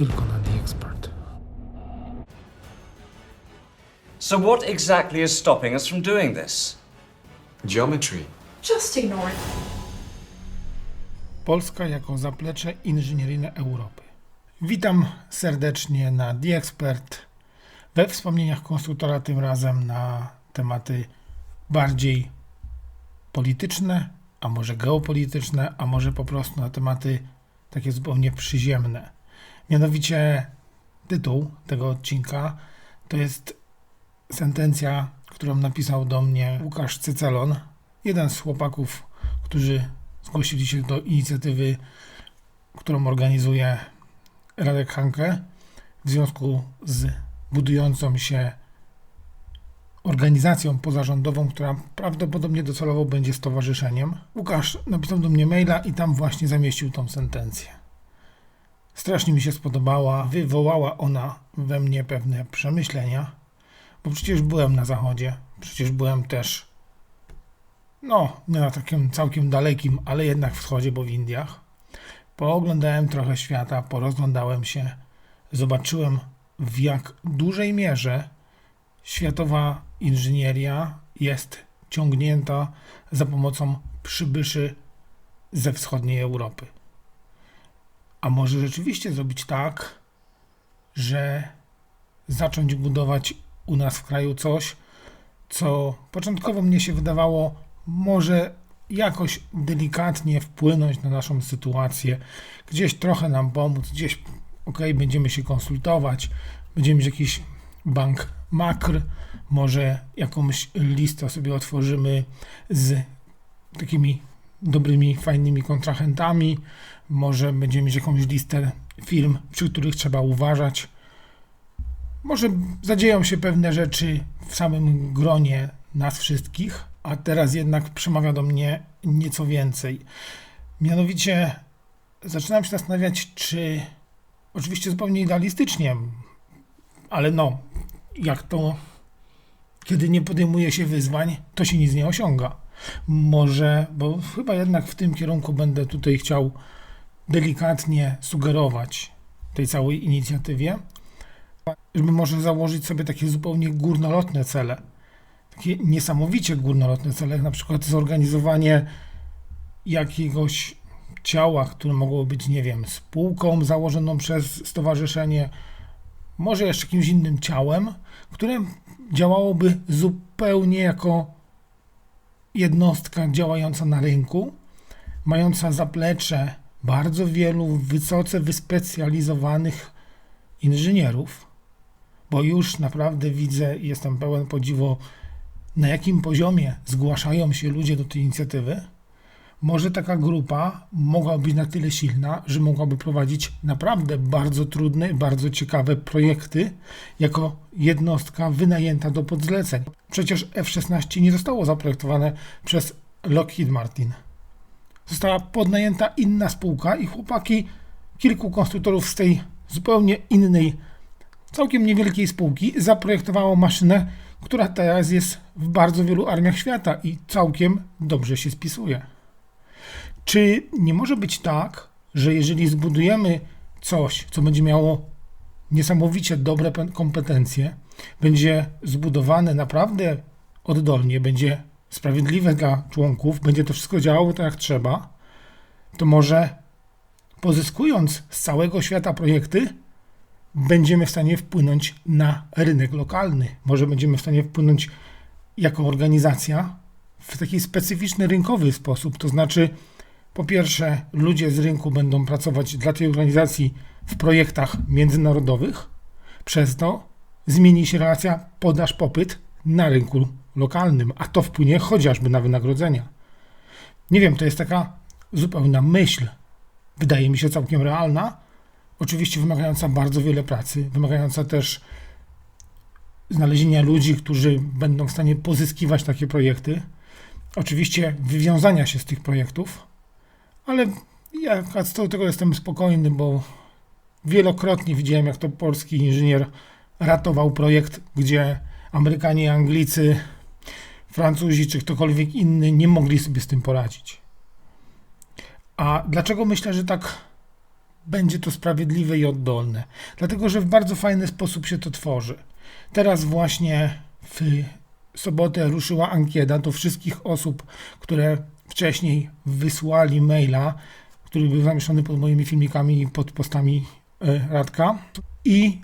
tylko na The Expert. So, what exactly is stopping us from doing this? Geometry. Just ignore it. Polska jako zaplecze inżynieryjne Europy. Witam serdecznie na The Expert we wspomnieniach konstruktora, tym razem na tematy bardziej polityczne, a może geopolityczne, a może po prostu na tematy takie zupełnie przyziemne. Mianowicie tytuł tego odcinka to jest sentencja, którą napisał do mnie Łukasz Cycelon, jeden z chłopaków, którzy zgłosili się do inicjatywy, którą organizuje Radek Hanke w związku z budującą się organizacją pozarządową, która prawdopodobnie docelowo będzie stowarzyszeniem. Łukasz napisał do mnie maila i tam właśnie zamieścił tą sentencję. Strasznie mi się spodobała, wywołała ona we mnie pewne przemyślenia, bo przecież byłem na zachodzie, przecież byłem też no, nie na takim całkiem dalekim, ale jednak wschodzie, bo w Indiach. Pooglądałem trochę świata, porozglądałem się, zobaczyłem w jak dużej mierze światowa inżynieria jest ciągnięta za pomocą przybyszy ze wschodniej Europy. A może rzeczywiście zrobić tak, że zacząć budować u nas w kraju coś, co początkowo mnie się wydawało może jakoś delikatnie wpłynąć na naszą sytuację, gdzieś trochę nam pomóc, gdzieś ok, będziemy się konsultować, będziemy mieć jakiś bank makr, może jakąś listę sobie otworzymy z takimi dobrymi, fajnymi kontrahentami, może będziemy mieć jakąś listę firm, przy których trzeba uważać. Może zadzieją się pewne rzeczy w samym gronie nas wszystkich, a teraz jednak przemawia do mnie nieco więcej. Mianowicie zaczynam się zastanawiać, czy oczywiście zupełnie idealistycznie, ale no, jak to, kiedy nie podejmuje się wyzwań, to się nic nie osiąga. Może, bo chyba jednak w tym kierunku będę tutaj chciał delikatnie sugerować tej całej inicjatywie, żeby może założyć sobie takie zupełnie górnolotne cele. Takie niesamowicie górnolotne cele, jak na przykład zorganizowanie jakiegoś ciała, które mogło być, nie wiem, spółką założoną przez stowarzyszenie, może jeszcze jakimś innym ciałem, które działałoby zupełnie jako jednostka działająca na rynku, mająca zaplecze bardzo wielu wysoce wyspecjalizowanych inżynierów, bo już naprawdę widzę i jestem pełen podziwu na jakim poziomie zgłaszają się ludzie do tej inicjatywy, może taka grupa mogła być na tyle silna, że mogłaby prowadzić naprawdę bardzo trudne, bardzo ciekawe projekty jako jednostka wynajęta do podzleceń. Przecież F-16 nie zostało zaprojektowane przez Lockheed Martin. Została podnajęta inna spółka i chłopaki, kilku konstruktorów z tej zupełnie innej, całkiem niewielkiej spółki zaprojektowało maszynę, która teraz jest w bardzo wielu armiach świata i całkiem dobrze się spisuje. Czy nie może być tak, że jeżeli zbudujemy coś, co będzie miało niesamowicie dobre kompetencje, będzie zbudowane naprawdę oddolnie, będzie sprawiedliwe dla członków, będzie to wszystko działało tak jak trzeba, to może pozyskując z całego świata projekty, będziemy w stanie wpłynąć na rynek lokalny. Może będziemy w stanie wpłynąć jako organizacja w taki specyficzny rynkowy sposób. To znaczy, po pierwsze, ludzie z rynku będą pracować dla tej organizacji w projektach międzynarodowych. Przez to zmieni się relacja podaż-popyt na rynku lokalnym, a to wpłynie chociażby na wynagrodzenia. Nie wiem, to jest taka zupełna myśl. Wydaje mi się całkiem realna, oczywiście wymagająca bardzo wiele pracy, wymagająca też znalezienia ludzi, którzy będą w stanie pozyskiwać takie projekty, oczywiście wywiązania się z tych projektów, ale ja z tego jestem spokojny, bo wielokrotnie widziałem, jak to polski inżynier ratował projekt, gdzie Amerykanie, Anglicy, Francuzi czy ktokolwiek inny nie mogli sobie z tym poradzić. A dlaczego myślę, że tak będzie to sprawiedliwe i oddolne. Dlatego, że w bardzo fajny sposób się to tworzy. Teraz właśnie w sobotę ruszyła ankieta do wszystkich osób, które wcześniej wysłali maila, który był zamieszczony pod moimi filmikami i pod postami e, Radka. I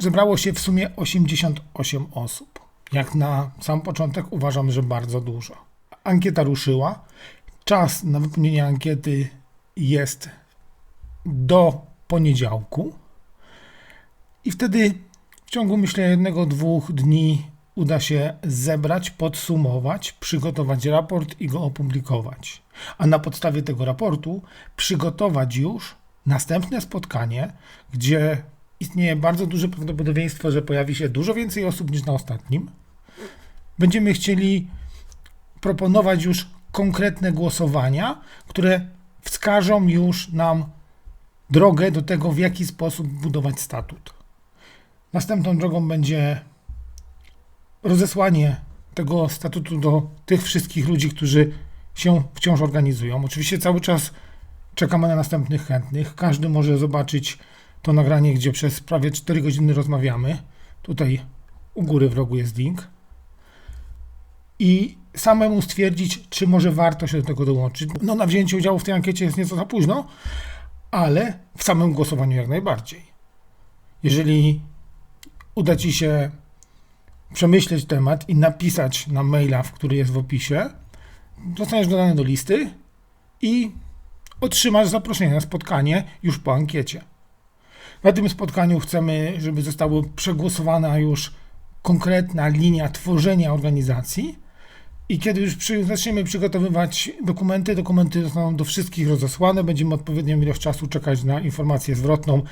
zebrało się w sumie 88 osób. Jak na sam początek uważam, że bardzo dużo. Ankieta ruszyła. Czas na wypełnienie ankiety jest do poniedziałku. I wtedy w ciągu myślę jednego, dwóch dni uda się zebrać, podsumować, przygotować raport i go opublikować. A na podstawie tego raportu przygotować już następne spotkanie, gdzie istnieje bardzo duże prawdopodobieństwo, że pojawi się dużo więcej osób niż na ostatnim. Będziemy chcieli proponować już konkretne głosowania, które wskażą już nam drogę do tego, w jaki sposób budować statut. Następną drogą będzie rozesłanie tego statutu do tych wszystkich ludzi, którzy się wciąż organizują. Oczywiście cały czas czekamy na następnych chętnych. Każdy może zobaczyć to nagranie, gdzie przez prawie 4 godziny rozmawiamy. Tutaj u góry w rogu jest link. I samemu stwierdzić, czy może warto się do tego dołączyć. No na wzięcie udziału w tej ankiecie jest nieco za późno, ale w samym głosowaniu jak najbardziej. Jeżeli uda Ci się przemyśleć temat i napisać na maila, w który jest w opisie, zostaniesz dodany do listy i otrzymasz zaproszenie na spotkanie już po ankiecie. Na tym spotkaniu chcemy, żeby została przegłosowana już konkretna linia tworzenia organizacji i kiedy już przy, zaczniemy przygotowywać dokumenty, dokumenty zostaną do wszystkich rozesłane, będziemy odpowiednią ilość czasu czekać na informację zwrotną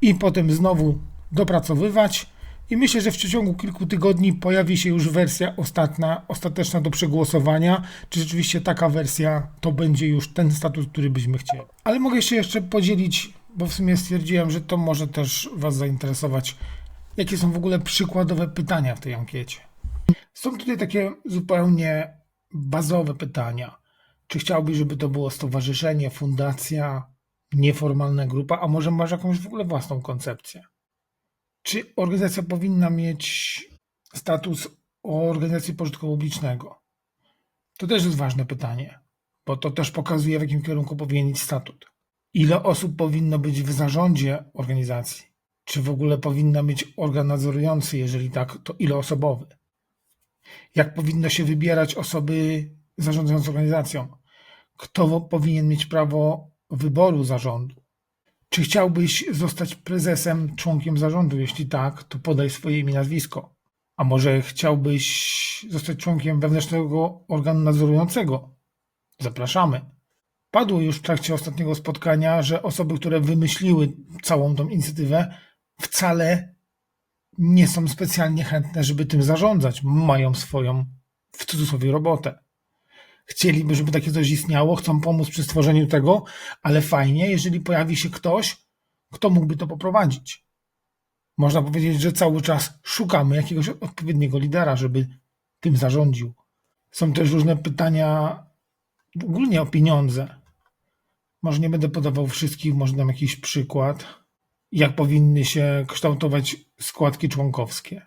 i potem znowu dopracowywać. I myślę, że w przeciągu kilku tygodni pojawi się już wersja ostatnia, ostateczna do przegłosowania. Czy rzeczywiście taka wersja to będzie już ten status, który byśmy chcieli. Ale mogę się jeszcze podzielić, bo w sumie stwierdziłem, że to może też Was zainteresować, jakie są w ogóle przykładowe pytania w tej ankiecie. Są tutaj takie zupełnie bazowe pytania. Czy chciałbyś, żeby to było stowarzyszenie, fundacja, nieformalna grupa, a może masz jakąś w ogóle własną koncepcję? Czy organizacja powinna mieć status organizacji pożytku publicznego? To też jest ważne pytanie, bo to też pokazuje, w jakim kierunku powinien iść statut. Ile osób powinno być w zarządzie organizacji? Czy w ogóle powinna mieć organ nadzorujący? Jeżeli tak, to iloosobowy? Jak powinno się wybierać osoby zarządzające organizacją? Kto powinien mieć prawo wyboru zarządu? Czy chciałbyś zostać prezesem, członkiem zarządu? Jeśli tak, to podaj swoje imię i nazwisko. A może chciałbyś zostać członkiem wewnętrznego organu nadzorującego? Zapraszamy. Padło już w trakcie ostatniego spotkania, że osoby, które wymyśliły całą tą inicjatywę, wcale nie są specjalnie chętne, żeby tym zarządzać. Mają swoją, w cudzysłowie, robotę chcieliby, żeby takie coś istniało, chcą pomóc przy stworzeniu tego, ale fajnie, jeżeli pojawi się ktoś, kto mógłby to poprowadzić. Można powiedzieć, że cały czas szukamy jakiegoś odpowiedniego lidera, żeby tym zarządził. Są też różne pytania ogólnie o pieniądze. Może nie będę podawał wszystkich, może dam jakiś przykład. Jak powinny się kształtować składki członkowskie?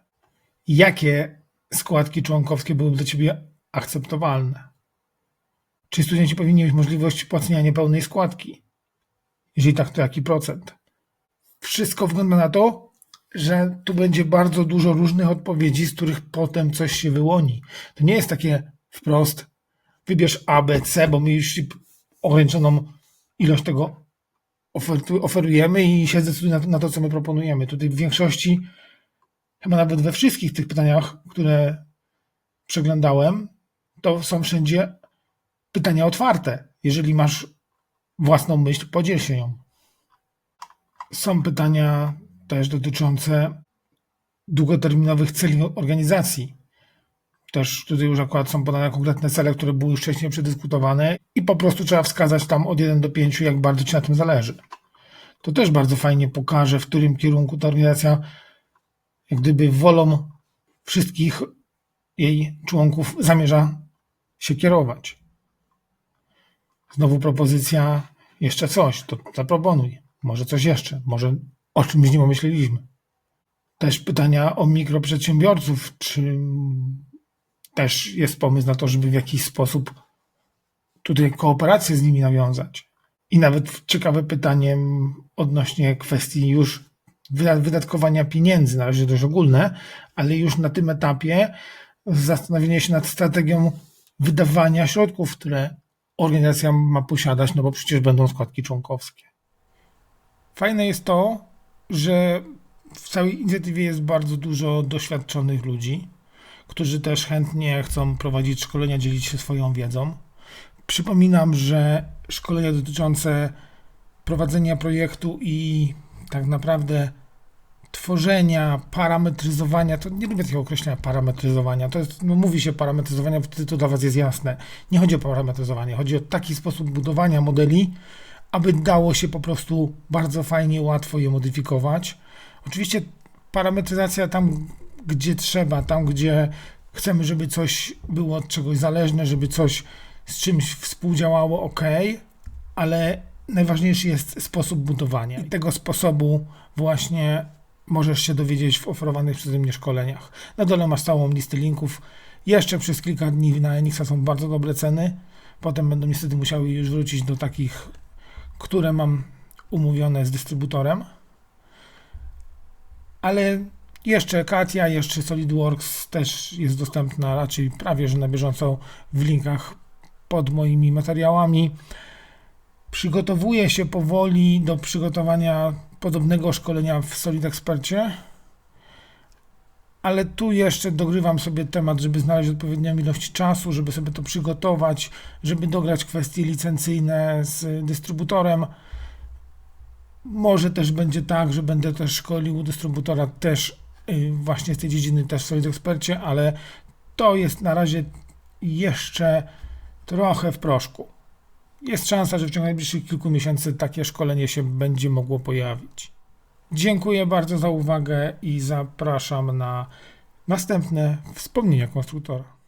Jakie składki członkowskie byłyby dla Ciebie akceptowalne? Czy studenci powinni mieć możliwość płacenia niepełnej składki? Jeżeli tak, to jaki procent? Wszystko wygląda na to, że tu będzie bardzo dużo różnych odpowiedzi, z których potem coś się wyłoni. To nie jest takie wprost, wybierz A, B, C, bo już ograniczoną ilość tego oferujemy i się zdecyduje na to, co my proponujemy. Tutaj w większości, chyba nawet we wszystkich tych pytaniach, które przeglądałem, to są wszędzie pytania otwarte. Jeżeli masz własną myśl, podziel się nią. Są pytania też dotyczące długoterminowych celi organizacji. Też tutaj już akurat są podane konkretne cele, które były już wcześniej przedyskutowane i po prostu trzeba wskazać tam od 1 do 5, jak bardzo Ci na tym zależy. To też bardzo fajnie pokaże, w którym kierunku ta organizacja jak gdyby wolą wszystkich jej członków zamierza się kierować. Znowu propozycja, jeszcze coś, to zaproponuj. Może coś jeszcze, może o czymś nie pomyśleliśmy. Też pytania o mikroprzedsiębiorców, czy też jest pomysł na to, żeby w jakiś sposób tutaj kooperację z nimi nawiązać. I nawet ciekawe pytanie odnośnie kwestii już wyda- wydatkowania pieniędzy, na razie dość ogólne, ale już na tym etapie zastanowienie się nad strategią wydawania środków, które organizacja ma posiadać, no bo przecież będą składki członkowskie. Fajne jest to, że w całej inicjatywie jest bardzo dużo doświadczonych ludzi, którzy też chętnie chcą prowadzić szkolenia, dzielić się swoją wiedzą. Przypominam, że szkolenia dotyczące prowadzenia projektu i tak naprawdę tworzenia, parametryzowania, to nie lubię tego określenia parametryzowania, to jest, no mówi się parametryzowania, to dla Was jest jasne. Nie chodzi o parametryzowanie, chodzi o taki sposób budowania modeli, aby dało się po prostu bardzo fajnie, łatwo je modyfikować. Oczywiście parametryzacja tam, gdzie trzeba, tam, gdzie chcemy, żeby coś było od czegoś zależne, żeby coś z czymś współdziałało, ok, ale najważniejszy jest sposób budowania. I tego sposobu właśnie możesz się dowiedzieć w oferowanych przeze mnie szkoleniach. Na dole masz całą listę linków. Jeszcze przez kilka dni na Enixa są bardzo dobre ceny. Potem będą niestety musiały już wrócić do takich, które mam umówione z dystrybutorem. Ale jeszcze Katia, jeszcze SolidWorks też jest dostępna raczej prawie że na bieżąco w linkach pod moimi materiałami. Przygotowuję się powoli do przygotowania podobnego szkolenia w Solid Expercie, ale tu jeszcze dogrywam sobie temat, żeby znaleźć odpowiednią ilość czasu, żeby sobie to przygotować, żeby dograć kwestie licencyjne z dystrybutorem. Może też będzie tak, że będę też szkolił dystrybutora też właśnie z tej dziedziny też w Solid Expercie, ale to jest na razie jeszcze trochę w proszku. Jest szansa, że w ciągu najbliższych kilku miesięcy takie szkolenie się będzie mogło pojawić. Dziękuję bardzo za uwagę i zapraszam na następne wspomnienia konstruktora.